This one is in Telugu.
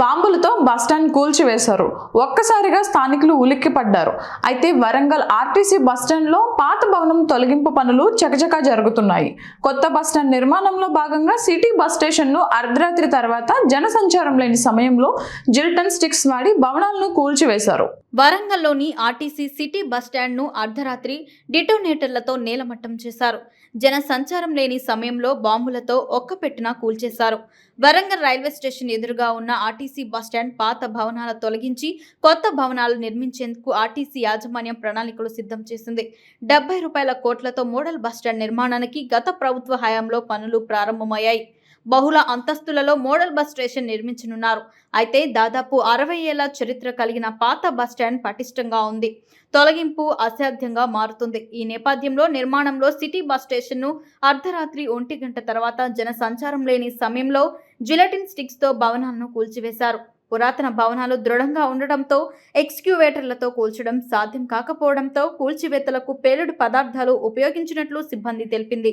బాంబులతో బస్టాండ్ కూల్చివేశారు. ఒక్కసారిగా స్థానికులు ఉలిక్కిపడ్డారు. అయితే వరంగల్ ఆర్టీసీ బస్టాండ్లో పాత భవనం తొలగింపు పనులు చకచకా జరుగుతున్నాయి. కొత్త బస్టాండ్ నిర్మాణంలో భాగంగా సిటీ బస్ స్టేషన్ను అర్ధరాత్రి తర్వాత జనసంచారం లేని సమయంలో జిల్టన్ స్టిక్స్ వాడి భవనాలను కూల్చివేశారు. వరంగల్లోని ఆర్టీసీ సిటీ బస్టాండ్ను అర్ధరాత్రి డిటోనేటర్లతో నేలమట్టం చేశారు. జన సంచారం లేని సమయంలో బాంబులతో ఒక్కపెట్టున కూల్చేశారు. వరంగల్ రైల్వే స్టేషన్ ఎదురుగా ఉన్న ఆర్టీసీ బస్టాండ్ పాత భవనాల తొలగించి కొత్త భవనాలు నిర్మించేందుకు ఆర్టీసీ యాజమాన్యం ప్రణాళికలు సిద్ధం చేసింది. డెబ్బై రూపాయల కోట్లతో మోడల్ బస్టాండ్ నిర్మాణానికి గత ప్రభుత్వ హయాంలో పనులు ప్రారంభమయ్యాయి. బహుళ అంతస్తులలో మోడల్ బస్ స్టేషన్ నిర్మించనున్నారు. అయితే దాదాపు అరవై ఏళ్ళ చరిత్ర కలిగిన పాత బస్ స్టాండ్ పటిష్టంగా ఉంది. తొలగింపు అసాధ్యంగా మారుతుంది. ఈ నేపథ్యంలో నిర్మాణంలో సిటీ బస్ స్టేషన్ను అర్ధరాత్రి ఒంటి గంట తర్వాత జన సంచారం లేని సమయంలో జిలటిన్ స్టిక్స్తో భవనాలను కూల్చివేశారు. పురాతన భవనాలు దృఢంగా ఉండడంతో ఎక్స్క్యూవేటర్లతో కూల్చడం సాధ్యం కాకపోవడంతో కూల్చివేతలకు పేలుడు పదార్థాలు ఉపయోగించినట్లు సిబ్బంది తెలిపింది.